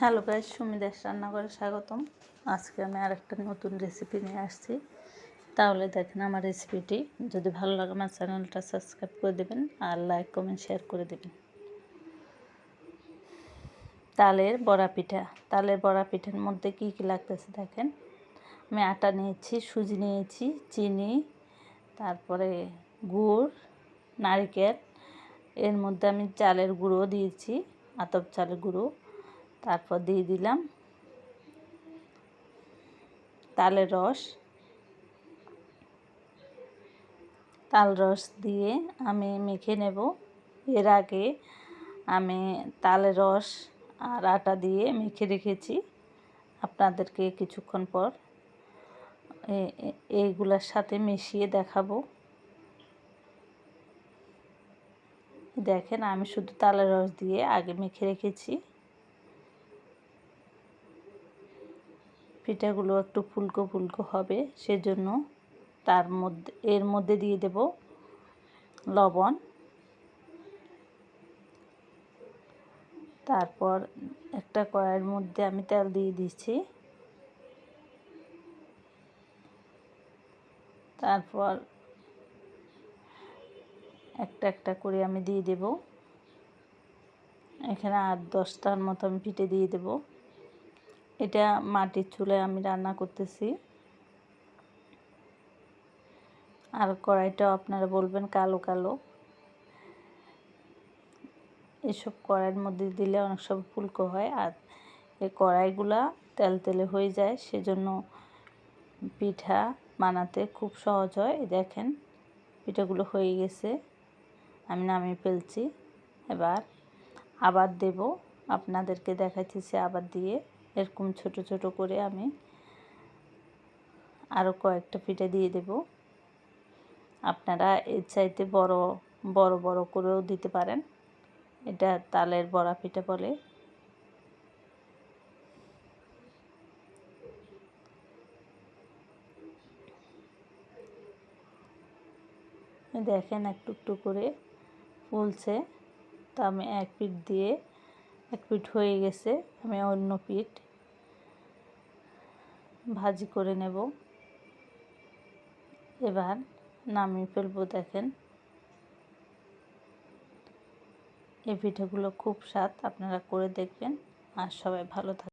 Hello guys সুমিদাস রান্নাঘরে স্বাগতম। আজকে আমি আরেকটা নতুন রেসিপি নিয়ে আসছি। তাহলে দেখেন আমার রেসিপিটি যদি ভালো লাগে আমার চ্যানেলটা সাবস্ক্রাইব করে দেবেন আর লাইক কমেন্ট শেয়ার করে দেবেন। তালের বড়া পিঠা। তালের বড়া পিঠার মধ্যে কি কি লাগতেছে দেখেন? আমি আটা নিয়েছি, সুজি নিয়েছি, চিনি, তারপরে গুড়, নারিকেল। এর মধ্যে আমি চালের গুঁড়ো দিয়েছি, আতপ চালের গুঁড়ো। তারপর দিয়ে দিলাম তালের রস। তাল রস দিয়ে আমি মেখে নেব। এর আগে আমি তালের রস আর আটা দিয়ে মেখে রেখেছি আপনাদেরকে কিছুক্ষণ পর। এইগুলার সাথে মিশিয়ে দেখাবো। দেখেন আমি শুধু তালের রস দিয়ে আগে মেখে রেখেছি। পিঠাগুলো একটু ফুলকো ফুলকো হবে, সেজন্য তার মধ্যে, এর মধ্যে দিয়ে দেব লবণ। তারপর একটা কড়াইয়ের মধ্যে আমি তেল দিয়ে দিচ্ছি। তারপর একটা একটা করে আমি দিয়ে দেব। এখানে আট দশটার মতো আমি পিঠে দিয়ে দেবো। এটা মাটির চুলায় আমি রান্না করতেছি। আর কড়াইটাও আপনারা বলবেন কালো কালো। এসব কড়াইয়ের মধ্যে দিলে অনেক সব ফুলকো হয় আর এই কড়াইগুলা তেল তেলে হয়ে যায়, সেজন্য পিঠা বানাতে খুব সহজ হয়। দেখেন, পিঠাগুলো হয়ে গেছে, আমি নামিয়ে ফেলছি। এবার আবার দেব, আপনাদেরকে দেখাচ্ছি আবার দিয়ে। এরকম ছোট ছোট করে আমি আরও কয়েকটা পিঠে দিয়ে দেব। আপনারা এর চাইতে বড় বড় বড় করেও দিতে পারেন। এটা তালের বড়া পিঠে বলে। দেখেন একটু একটু করে ফুলছে। তো আমি এক পিঠ দিয়ে, এক পিঠ হয়ে গেছে। আমি অন্য পিঠ ভাজি করে নেব। এবার নামিয়ে ফেলব, দেখেন। এই পিঠেগুলো খুব স্বাদ, আপনারা করে দেখবেন। আর সবাই ভালো থাকবে